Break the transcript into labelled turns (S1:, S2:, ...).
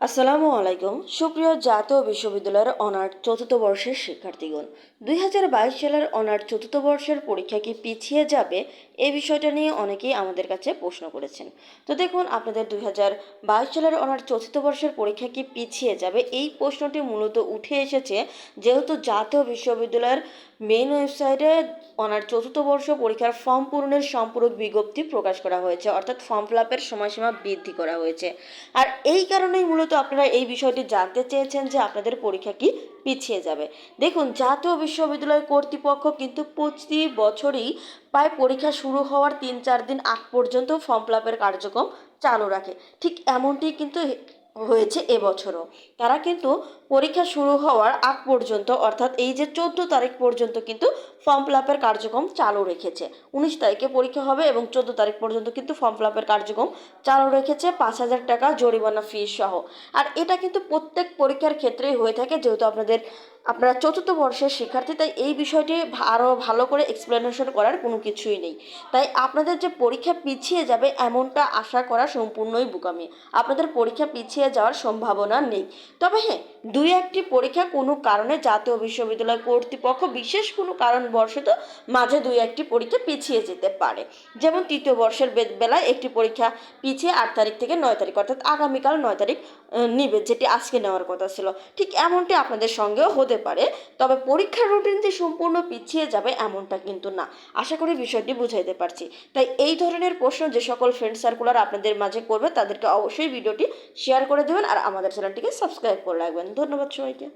S1: আসসালামু আলাইকুম। সুপ্রিয় জাতীয় বিশ্ববিদ্যালয়ের অনার্স চতুর্থ বর্ষের শিক্ষার্থীগণ, দুই হাজার বাইশ সালের অনার্স চতুর্থ বর্ষের পরীক্ষা কি পিছিয়ে যাবে? এই বিষয়টা নিয়ে অনেকেই আমাদের কাছে প্রশ্ন করেছেন। তো দেখুন, আপনাদের দুই হাজার বাইশ সালের অনার্স চতুর্থ বর্ষের পরীক্ষা কি পিছিয়ে যাবে? এই প্রশ্নটি মূলত উঠে এসেছে যেহেতু জাতীয় বিশ্ববিদ্যালয়ের মেইন ওয়েবসাইটে অনার্স চতুর্থ বর্ষ পরীক্ষার ফর্ম পূরণের সম্পূরক বিজ্ঞপ্তি প্রকাশ করা হয়েছে, অর্থাৎ ফর্ম ফিল সময়সীমা বৃদ্ধি করা হয়েছে। আর এই কারণেই মূলত আপনারা এই বিষয়টি জানতে চেয়েছেন যে আপনাদের পরীক্ষা কি পিছিয়ে যাবে। দেখুন, জাতীয় বিশ্ববিদ্যালয় কর্তৃপক্ষ কিন্তু প্রতি বছরই প্রায় পরীক্ষা শুরু হওয়ার তিন চার দিন আগ পর্যন্ত ফর্ম ফিল কার্যক্রম চালু রাখে। ঠিক এমনটি কিন্তু হয়েছে এবছরও। তারা কিন্তু পরীক্ষা শুরু হওয়ার আগ পর্যন্ত, অর্থাৎ এই যে চোদ্দ তারিখ পর্যন্ত কিন্তু ফর্ম ফিল আপের কার্যক্রম চালু রেখেছে। উনিশ তারিখে পরীক্ষা হবে এবং চোদ্দ তারিখ পর্যন্ত কিন্তু ফর্ম ফিল আপের কার্যক্রম চালু রেখেছে পাঁচ হাজার টাকা জরিমানা ফিস সহ। আর এটা কিন্তু প্রত্যেক পরীক্ষার ক্ষেত্রেই হয়ে থাকে, যেহেতু আপনাদের, আপনারা চতুর্থ বর্ষের শিক্ষার্থী, তাই এই বিষয়টি আরও ভালো করে এক্সপ্লেনেশন করার কোনো কিছুই নেই। তাই আপনাদের যে পরীক্ষা পিছিয়ে যাবে এমনটা আশা করা সম্পূর্ণই বোকামি। আপনাদের পরীক্ষা পিছিয়ে যাওয়ার সম্ভাবনা নেই। তবে হ্যাঁ দুই একটি পরীক্ষা কোনো কারণে জাতীয় বিশ্ববিদ্যালয় কর্তৃপক্ষ বিশেষ কোনো কারণবশত মাঝে দুই একটি পরীক্ষা পিছিয়ে যেতে পারে। যেমন তৃতীয় বর্ষের বেলায় একটি পরীক্ষা পিছিয়ে আট তারিখ থেকে নয় তারিখ, অর্থাৎ আগামীকাল নয় তারিখ নিবে, যেটি আজকে নেওয়ার কথা ছিল। ঠিক এমনটি আপনাদের সঙ্গেও হতে পারে, তবে পরীক্ষার রুটিন যে সম্পূর্ণ পিছিয়ে যাবে এমনটা কিন্তু না। আশা করি বিষয়টি বুঝাইতে পারছি। তাই এই ধরনের প্রশ্ন যে সকল ফ্রেন্ড সার্কুলার আপনাদের মাঝে করবে, তাদেরকে অবশ্যই ভিডিওটি শেয়ার করে দেবেন, আর আমাদের চ্যানেলটিকে সাবস্ক্রাইব করে রাখবেন। ধন্যবাদ সবাইকে।